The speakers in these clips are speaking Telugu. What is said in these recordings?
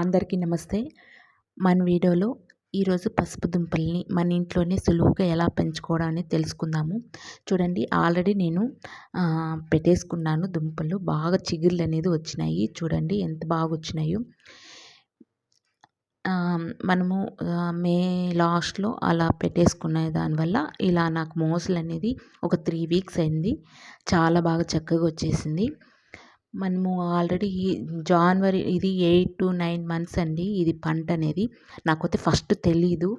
అందరికీ నమస్తే. మన వీడియోలో ఈరోజు పసుపు దుంపల్ని మన ఇంట్లోనే సులువుగా ఎలా పెంచుకోవడం అనేది తెలుసుకుందాము. చూడండి ఆల్రెడీ నేను పెట్టేసుకున్నాను దుంపలు. బాగా చిగుళ్ళు అనేది వచ్చినాయి. చూడండి ఎంత బాగా వచ్చినాయో. మనము మే లాస్ట్లో అలా పెట్టేసుకునే దానివల్ల ఇలా నాకు మోసలు అనేది ఒక త్రీ వీక్స్ అయింది. చాలా బాగా చక్కగా వచ్చేసింది. మనము ఆల్రెడీ జాన్వరి ఇది ఎయిట్ టు నైన్ మంత్స్ అండి ఇది పంట అనేది. నాకైతే ఫస్ట్ తెలీదు.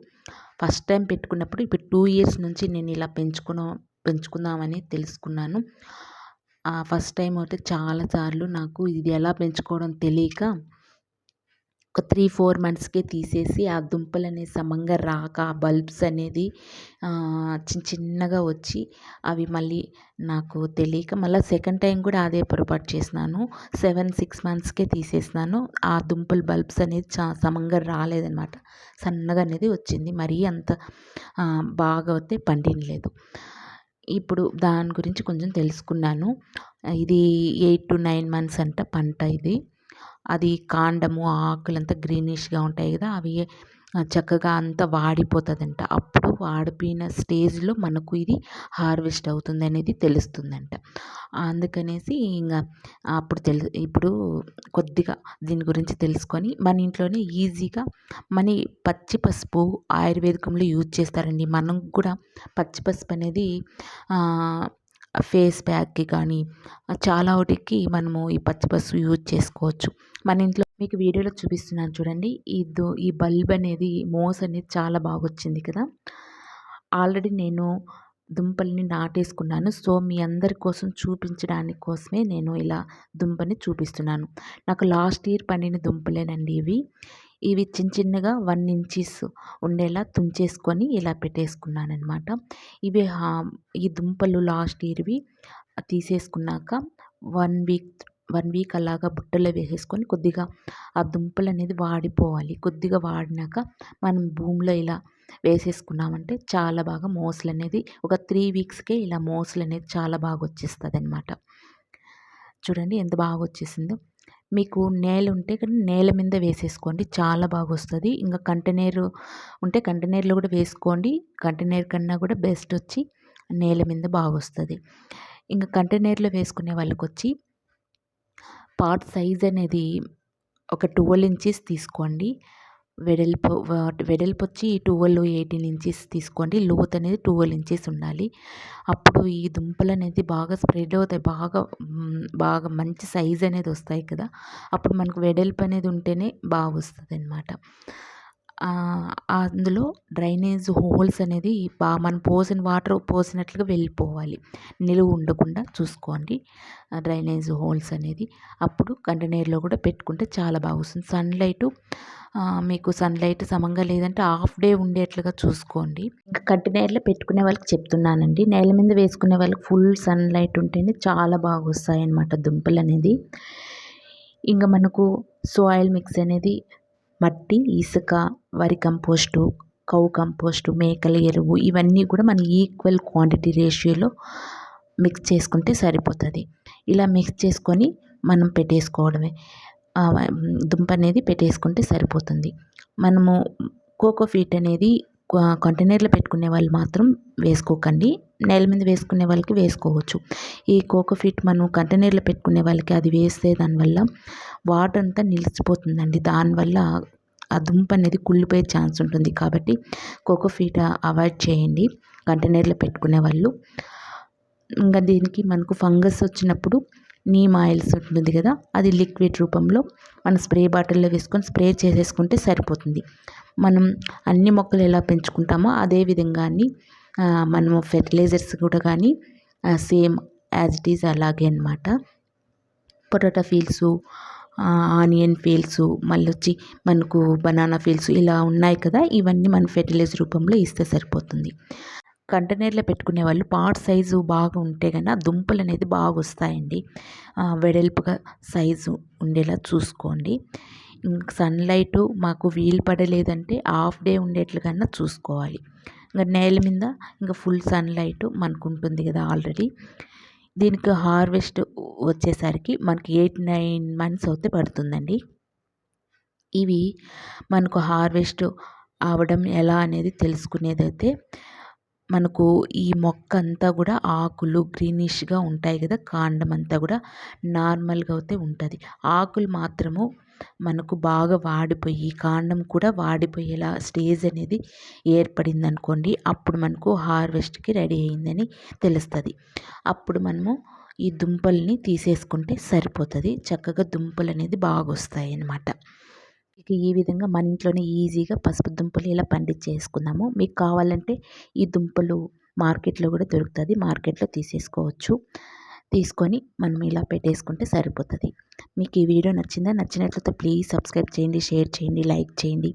ఫస్ట్ టైం పెట్టుకున్నప్పుడు ఇప్పుడు టూ ఇయర్స్ నుంచి నేను ఇలా పెంచుకున్న పెంచుకుందామని తెలుసుకున్నాను. ఫస్ట్ టైం అయితే చాలాసార్లు నాకు ఇది ఎలా పెంచుకోవడం తెలియక ఒక త్రీ ఫోర్ మంత్స్కే తీసేసి ఆ దుంపలు అనేవి సమంగా రాక ఆ బల్బ్స్ అనేది చిన్న చిన్నగా వచ్చి అవి మళ్ళీ నాకు తెలియక మళ్ళీ సెకండ్ టైం కూడా అదే పొరపాటు చేసినాను. సెవెన్ సిక్స్ మంత్స్కే తీసేసినాను. ఆ దుంపలు బల్బ్స్ అనేది చా సమంగా రాలేదనమాట. సన్నగా అనేది వచ్చింది. మరీ అంత బాగా అయితే పండినలేదు. ఇప్పుడు దాని గురించి కొంచెం తెలుసుకున్నాను. ఇది ఎయిట్ టు నైన్ మంత్స్ అంట పంట ఇది. అది కాండము ఆకులంతా గ్రీనిష్గా ఉంటాయి కదా అవి చక్కగా అంతా వాడిపోతుందంట. అప్పుడు వాడిపోయిన స్టేజ్లో మనకు ఇది హార్వెస్ట్ అవుతుంది అనేది తెలుస్తుందంట. అందుకనేసి ఇంకా అప్పుడు తెలు ఇప్పుడు కొద్దిగా దీని గురించి తెలుసుకొని మన ఇంట్లోనే ఈజీగా మన పచ్చి పసుపు ఆయుర్వేదికంలో యూజ్ చేస్తారండి. మనం కూడా పచ్చి పసుపు అనేది ఫేస్ ప్యాక్కి కానీ చాలా వాటికి మనము ఈ పచ్చి పసుపు యూజ్ చేసుకోవచ్చు. మన ఇంట్లో మీకు వీడియోలో చూపిస్తున్నాను చూడండి. ఈ దో ఈ బల్బ్ అనేది మోస్ అనేది చాలా బాగా వచ్చింది కదా. ఆల్రెడీ నేను దుంపల్ని నాటేసుకున్నాను. సో మీ అందరి కోసం చూపించడానికి కోసమే నేను ఇలా దుంపని చూపిస్తున్నాను. నాకు లాస్ట్ ఇయర్ పండిన దుంపలేనండి ఇవి. ఇవి చిన్న చిన్నగా వన్ ఇంచెస్ ఉండేలా తుంచేసుకొని ఇలా పెట్టేసుకున్నాను అనమాట ఇవి ఈ దుంపలు లాస్ట్ ఇయర్వి తీసేసుకున్నాక వన్ వీక్ వన్ వీక్ అలాగా బుట్టలో వేసేసుకొని కొద్దిగా ఆ దుంపలు అనేది వాడిపోవాలి. కొద్దిగా వాడినాక మనం భూమిలో ఇలా వేసేసుకున్నామంటే చాలా బాగా మోసలు అనేది ఒక త్రీ వీక్స్కే ఇలా మోసలు అనేది చాలా బాగా వచ్చేస్తుంది అనమాట చూడండి ఎంత బాగా వచ్చేసిందో. మీకు నేల ఉంటే నేల మీద వేసేసుకోండి. చాలా బాగా వస్తుంది ఇంకా కంటైనర్ ఉంటే కంటైనర్లో కూడా వేసుకోండి. కంటైనర్ కన్నా కూడా బెస్ట్ వచ్చి నేల మీద బాగా వస్తుంది ఇంకా కంటైనర్లో వేసుకునే వాళ్ళకి వచ్చి పాట్ సైజ్ అనేది ఒక ట్వెల్వ్ ఇంచెస్ తీసుకోండి. వెడల్పు వెడల్పు వచ్చి ట్వెల్వ్ ఎయిటీన్ ఇంచెస్ తీసుకోండి. లోత్ అనేది ట్వెల్వ్ ఇంచెస్ ఉండాలి. అప్పుడు ఈ దుంపలు అనేది బాగా స్ప్రెడ్ అవుతాయి. బాగా బాగా మంచి సైజ్ అనేది వస్తాయి కదా. అప్పుడు మనకు వెడల్పు అనేది ఉంటేనే బాగా వస్తుంది అనమాట అందులో డ్రైనేజ్ హోల్స్ అనేది బాగా మనం పోసిన వాటర్ పోసినట్లుగా వెళ్ళిపోవాలి. నిలువ ఉండకుండా చూసుకోండి. డ్రైనేజ్ హోల్స్ అనేది అప్పుడు కంటైనర్లో కూడా పెట్టుకుంటే చాలా బాగా వస్తుంది సన్లైట్ మీకు సన్లైట్ సమంగా లేదంటే హాఫ్ డే ఉండేట్లుగా చూసుకోండి. ఇంకా కంటైనర్లో పెట్టుకునే వాళ్ళకి చెప్తున్నానండి. నేల మీద వేసుకునే వాళ్ళకి ఫుల్ సన్లైట్ ఉంటేనే చాలా బాగా వస్తాయి అన్నమాట దుంపలు అనేది ఇంకా మనకు సాయిల్ మిక్స్ అనేది మట్టి ఇసుక వరి కంపోస్టు కౌ కంపోస్టు మేకల ఎరువు ఇవన్నీ కూడా మన ఈక్వల్ క్వాంటిటీ రేషియోలో మిక్స్ చేసుకుంటే సరిపోతుంది. ఇలా మిక్స్ చేసుకొని మనం పెట్టేసుకోవడమే. దుంప అనేది పెట్టేసుకుంటే సరిపోతుంది. మనము కోకో ఫీట్ అనేది కంటైనర్లో పెట్టుకునే వాళ్ళు మాత్రం వేసుకోకండి. నేల మీద వేసుకునే వాళ్ళకి వేసుకోవచ్చు. ఈ కోకోఫీట్ మనం కంటైనర్లో పెట్టుకునే వాళ్ళకి అది వేస్తే దానివల్ల వాటర్ అంతా నిలిచిపోతుందండి. దానివల్ల ఆ దుంప అనేది కుళ్ళిపోయే ఛాన్స్ ఉంటుంది. కాబట్టి కోకోఫీట్ అవాయిడ్ చేయండి. కంటైనర్లో పెట్టుకునే వాళ్ళు. ఇంకా దీనికి మనకు ఫంగస్ వచ్చినప్పుడు నీమ్ ఆయిల్స్ ఉంటుంది కదా అది లిక్విడ్ రూపంలో మన స్ప్రే బాటిల్లో వేసుకొని స్ప్రే చేసేసుకుంటే సరిపోతుంది. మనం అన్ని మొక్కలు ఎలా పెంచుకుంటామో అదే విధంగా మనము ఫెర్టిలైజర్స్ కూడా కానీ సేమ్ యాజ్ ఇట్ ఈజ్ అలాగే అనమాట పొటాటో ఫీల్డ్స్ ఆనియన్ ఫీల్స్ మళ్ళీ వచ్చి మనకు బనానా ఫీల్డ్స్ ఇలా ఉన్నాయి కదా ఇవన్నీ మన ఫెర్టిలైజర్ రూపంలో ఇస్తే సరిపోతుంది. కంటైనర్లో పెట్టుకునే వాళ్ళు పాట్ సైజు బాగా ఉంటే కన్నా దుంపలు అనేది బాగా వస్తాయండి. వెడల్పుగా సైజు ఉండేలా చూసుకోండి. సన్లైట్ మాకు వీలు పడలేదంటే హాఫ్ డే ఉండేట్లుగా చూసుకోవాలి. ఇంకా నేల మీద ఇంకా ఫుల్ సన్లైట్ మనకు ఉంటుంది కదా ఆల్రెడీ. దీనికి హార్వెస్ట్ వచ్చేసరికి మనకి ఎయిట్ నైన్ మంత్స్ అయితే పడుతుందండి. ఇవి మనకు హార్వెస్ట్ అవడం ఎలా అనేది తెలుసుకునేదైతే మనకు ఈ మొక్క అంతా కూడా ఆకులు గ్రీనిష్గా ఉంటాయి కదా కాండం అంతా కూడా నార్మల్గా అయితే ఉంటుంది. ఆకులు మాత్రము మనకు బాగా వాడిపోయి కాండం కూడా వాడిపోయేలా స్టేజ్ అనేది ఏర్పడింది అనుకోండి అప్పుడు మనకు హార్వెస్ట్కి రెడీ అయిందని తెలుస్తుంది. అప్పుడు మనము ఈ దుంపల్ని తీసేసుకుంటే సరిపోతుంది. చక్కగా దుంపలు అనేది బాగా వస్తాయి అన్నమాట ఇక ఈ విధంగా మన ఇంట్లోనే ఈజీగా పసుపు దుంపలు ఇలా పండించేసుకుందాము. మీకు కావాలంటే ఈ దుంపలు మార్కెట్లో కూడా దొరుకుతుంది. మార్కెట్లో తీసేసుకోవచ్చు. తీసుకొని మనం ఇలా పెట్టేసుకుంటే సరిపోతుంది. మీకు ఈ వీడియో నచ్చిందా? నచ్చినట్లయితే ప్లీజ్ సబ్స్క్రైబ్ చేయండి షేర్ చేయండి లైక్ చేయండి.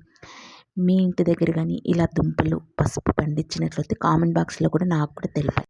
మీ ఇంటి దగ్గర కానీ ఇలా దుంపలు పసుపు పండించినట్లయితే కామెంట్ బాక్స్లో కూడా నాకు కూడా తెలిపాయి